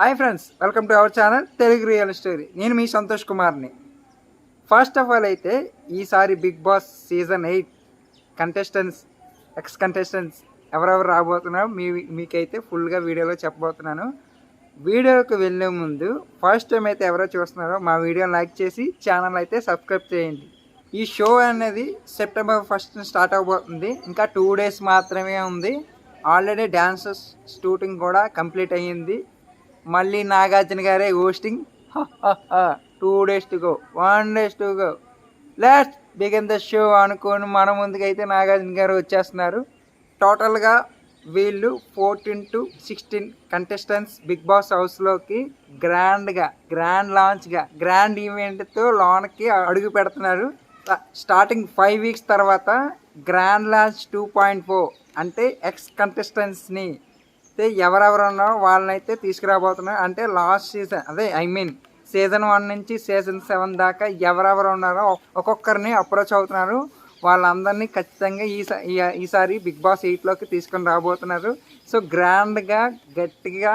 Hi friends welcome to our channel Telugu real story. నేను మీ సంతోష్ కుమార్ని. ఫస్ట్ ఆఫ్ ఆల్ అయితే ఈసారి Bigg Boss season eight contestants ex contestants ఎవరెవరు రాబోతున్నారో మీ మీకైతే ఫుల్గా వీడియోలో చెప్పబోతున్నాను. వీడియోకి వెళ్ళే ముందు ఫస్ట్ టైం అయితే ఎవరో చూస్తున్నారో మా వీడియోని లైక్ చేసి ఛానల్ అయితే సబ్స్క్రైబ్ చేయండి. ఈ షో అనేది సెప్టెంబర్ ఫస్ట్ స్టార్ట్ అవబోతుంది. ఇంకా టూ డేస్ మాత్రమే ఉంది. ఆల్రెడీ డ్యాన్సెస్ షూటింగ్ కూడా కంప్లీట్ అయ్యింది. మళ్ళీ నాగార్జున గారే hosting two days to go one days to go last begin the show అనుకోని మన ముందుకైతే నాగార్జున గారు వచ్చేస్తున్నారు. టోటల్గా వీళ్ళు fourteen to sixteen contestants Bigg Boss హౌస్లోకి గ్రాండ్గా గ్రాండ్ లాంచ్గా గ్రాండ్ ఈవెంట్తో లోన్కి అడుగు పెడుతున్నారు. స్టార్టింగ్ ఫైవ్ వీక్స్ తర్వాత grand launch two point four అంటే ఎక్స్ కంటెస్టెంట్స్ని అయితే ఎవరెవరు ఉన్నారో వాళ్ళనైతే తీసుకురాబోతున్నారు. అంటే లాస్ట్ సీజన్ అదే ఐ మీన్ సీజన్ వన్ నుంచి సీజన్ సెవెన్ దాకా ఎవరెవరు ఉన్నారో ఒక్కొక్కరిని అప్రోచ్ అవుతున్నారు. వాళ్ళందరినీ ఖచ్చితంగా ఈ ఈసారి బిగ్ బాస్ ఎయిట్లోకి తీసుకొని రాబోతున్నారు. సో గ్రాండ్గా గట్టిగా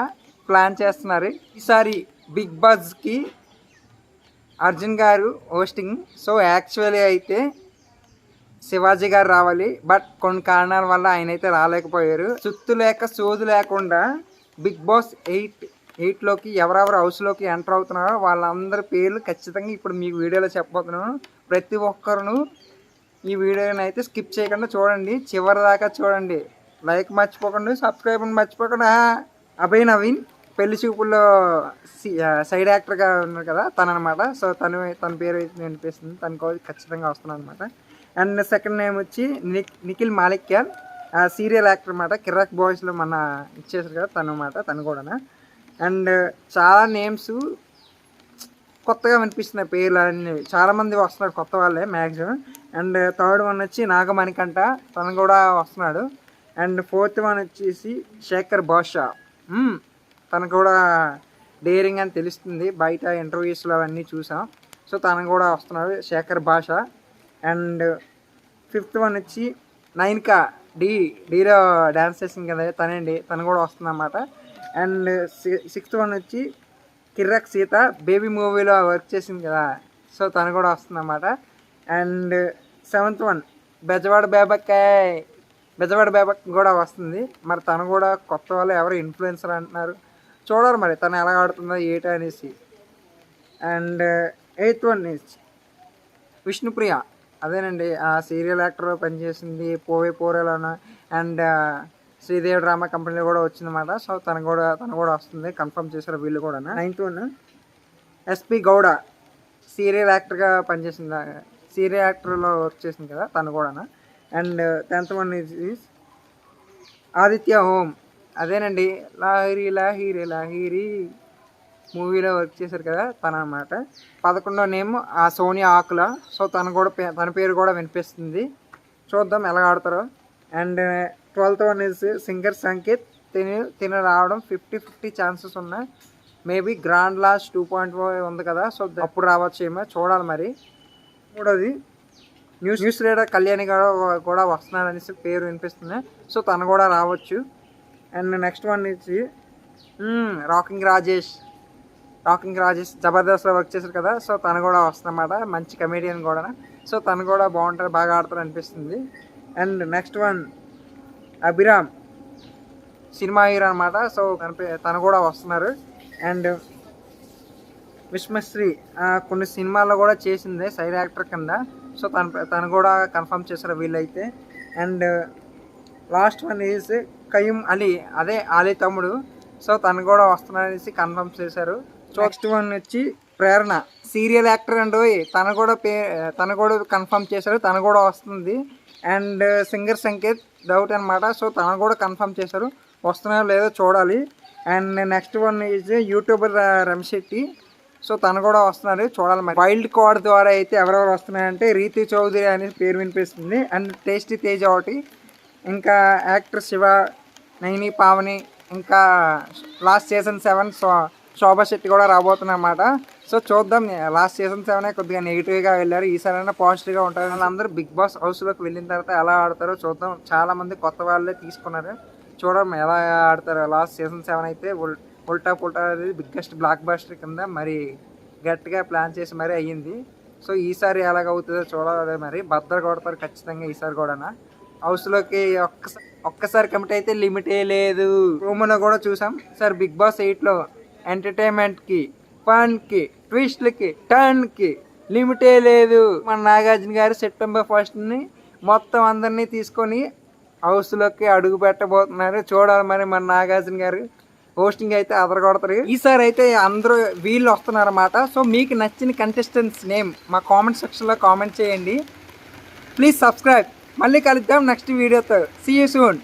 ప్లాన్ చేస్తున్నారు. ఈసారి బిగ్ బాస్కి అర్జున్ గారు హోస్టింగ్. సో యాక్చువల్లీ అయితే శివాజీ గారు రావాలి. బట్ కొన్ని కారణాల వల్ల ఆయన అయితే రాలేకపోయారు. సుత్తు లేక సోదు లేకుండా బిగ్ బాస్ ఎయిట్ ఎయిట్లోకి ఎవరెవరు హౌస్లోకి ఎంటర్ అవుతున్నారో వాళ్ళందరి పేర్లు ఖచ్చితంగా ఇప్పుడు మీకు వీడియోలో చెప్పబోతున్నాను. ప్రతి ఒక్కరును ఈ వీడియోని అయితే స్కిప్ చేయకుండా చూడండి. చివరి దాకా చూడండి. లైక్ మర్చిపోకండి సబ్స్క్రైబ్ మర్చిపోకుండా. అభయ్ నవీన్ పెళ్ళి చూపుల్లో సైడ్ యాక్టర్గా ఉన్నారు కదా తను అనమాట సో తను తన పేరు అయితే వినిపిస్తుంది కోసం ఖచ్చితంగా వస్తున్నాను అనమాట అండ్ సెకండ్ నేమ్ వచ్చి నిక్ నిఖిల్ మాలిక్యాల్ సీరియల్ యాక్టర్ అనమాట కిరాక్ బాయ్స్లో మన ఇచ్చేసారు కదా తను అనమాట తను కూడా అండ్ చాలా నేమ్స్ కొత్తగా వినిపిస్తున్నాయి పేర్లు అన్ని చాలామంది వస్తున్నారు కొత్త వాళ్ళే మ్యాక్సిమం అండ్ థర్డ్ వన్ వచ్చి నాగమణికంట తను కూడా వస్తున్నాడు. అండ్ ఫోర్త్ వన్ వచ్చేసి శేఖర్ బాషా. తను కూడా డేరింగ్ అని తెలుస్తుంది. బయట ఇంటర్వ్యూస్లో అవన్నీ చూసాం. సో తను కూడా వస్తున్నాడు Shekhar Basha. And fifth one వచ్చి నైన్కా డి డీలో డ్యాన్స్ చేసింది కదా తనండి. తను కూడా వస్తుందన్నమాట. అండ్ సిక్స్త్ వన్ వచ్చి కిర్రక్ సీత బేబీ మూవీలో వర్క్ చేసింది కదా. సో తను కూడా వస్తుందన్నమాట. అండ్ సెవెంత్ వన్ బెజవాడ బేబక్కాయ్. బెజవాడ బేబక్ కూడా వస్తుంది. మరి తను కూడా కొత్త వాళ్ళు ఎవరు ఇన్ఫ్లుయెన్సర్ అంటున్నారు. చూడాలి మరి తను ఎలా ఆడుతుందో ఏటా అనేసి. And eighth one Vishnupriya. అదేనండి. ఆ సీరియల్ యాక్టర్ పనిచేసింది పోవే పోరేలోన అండ్ శ్రీదేవి డ్రామా కంపెనీలో కూడా వచ్చిందన్నమాట. సో తను కూడా తను కూడా వస్తుంది. కన్ఫర్మ్ చేశారు వీళ్ళు కూడా నైన్త్ వన్. ఎస్పి గౌడ సీరియల్ యాక్టర్గా పనిచేసింది? సీరియల్ యాక్టర్లో వర్క్ చేసింది కదా తను కూడా and tenth one is Aditya Om. అదేనండి. లాహిరి లాహిరి లాహిరి. మూవీలో వర్క్ చేశారు కదా తన అనమాట పదకొండో నేమ్ ఆ సోనియా ఆకుల. సో తను కూడా పే- తన పేరు కూడా వినిపిస్తుంది. చూద్దాం ఎలా ఆడతారో. And twelfth one is singer Sanketh. తిని తిన రావడం ఫిఫ్టీ ఫిఫ్టీ ఛాన్సెస్ ఉన్నాయి maybe grand last two point four ఉంది కదా సో అప్పుడు రావచ్చు ఏమో. చూడాలి మరి. మూడోది న్యూస్ న్యూస్ రీడర్ కళ్యాణి గారు కూడా వస్తున్నారనేసి పేరు వినిపిస్తుంది. సో తను కూడా రావచ్చు. అండ్ నెక్స్ట్ వన్ ఇచ్చి రాకింగ్ రాజేష్. టాకింగ్ రాజేష్ జబర్దస్త్లో వర్క్ చేశారు కదా సో తను కూడా వస్తుందన్నమాట మంచి కమెడియన్ కూడా. సో తను కూడా బాగుంటారు బాగా ఆడతారు అనిపిస్తుంది. And next one Abhiram cinema hero అనమాట సో తను కూడా వస్తున్నారు. అండ్ విష్మశ్రీ కొన్ని సినిమాల్లో కూడా చేసింది సైడ్ యాక్టర్ కింద. సో తను తను కూడా కన్ఫర్మ్ చేశారు వీళ్ళైతే. And last one is Qayyum Ali అదే అలీ తమ్ముడు. సో తను కూడా వస్తున్నాడనేసి కన్ఫర్మ్ చేశారు. నెక్స్ట్ వన్ వచ్చి ప్రేరణ. సీరియల్ యాక్టర్ అండ్ తను కూడా పే తను కూడా కన్ఫర్మ్ చేశారు. తను కూడా వస్తుంది. అండ్ సింగర్ సంకేత్ డౌట్ అనమాట సో తను కూడా కన్ఫర్మ్ చేశారు. వస్తున్నారో లేదో చూడాలి. And next one is YouTuber Ramashetti so తను కూడా వస్తున్నారు చూడాలి మరి. వైల్డ్ కార్డ్ ద్వారా అయితే ఎవరెవరు వస్తున్నారంటే రీతి చౌదరి అనే పేరు వినిపిస్తుంది. అండ్ టేస్టీ తేజ్ ఒకటి. ఇంకా యాక్టర్ శివ నైని పావని ఇంకా last season seven so Shobha Shetty కూడా రాబోతున్నమాట సో చూద్దాం. లాస్ట్ సీజన్ సెవెన్ కొద్దిగా నెగిటివ్గా వెళ్ళారు. ఈసారి అయినా పాజిటివ్గా ఉంటారు. వాళ్ళందరూ బిగ్ బాస్ హౌస్లోకి వెళ్ళిన తర్వాత ఎలా ఆడతారో చూద్దాం. చాలామంది కొత్త వాళ్ళే తీసుకున్నారు. చూడడం ఎలా ఆడతారు. లాస్ట్ సీజన్ సెవెన్ అయితే ఉల్టా పుల్టా అనేది బిగ్గెస్ట్ బ్లాక్ బాస్టర్ కింద మరి గట్టిగా ప్లాన్ చేసి మరీ అయ్యింది. సో ఈసారి ఎలాగ అవుతుందో చూడాలి మరి. బద్దలు కొడతారు ఖచ్చితంగా ఈసారి కూడా హౌస్లోకి ఒక్కసారి ఒక్కసారి కమిట్ అయితే లిమిటే లేదు. రూమ్లో కూడా చూసాం. సార్ బిగ్ బాస్ ఎయిట్లో ఎంటర్టైన్మెంట్కి ఫన్కి ట్విస్ట్లకి టర్న్కి లిమిటే లేదు. మన నాగార్జున గారు సెప్టెంబర్ ఫస్ట్ని మొత్తం అందరినీ తీసుకొని హౌస్లోకి అడుగు పెట్టబోతున్నారు. చూడాలి మరి మన నాగార్జున గారు హోస్టింగ్ అయితే అదరగొడతారు. ఈసారి అయితే అందరూ వీళ్ళు వస్తున్నారన్నమాట. సో మీకు నచ్చిన కంటెస్టెంట్స్ నేమ్ మా కామెంట్ సెక్షన్లో కామెంట్ చేయండి. ప్లీజ్ సబ్స్క్రైబ్ మళ్ళీ కలుద్దాం నెక్స్ట్ వీడియోతో. See you soon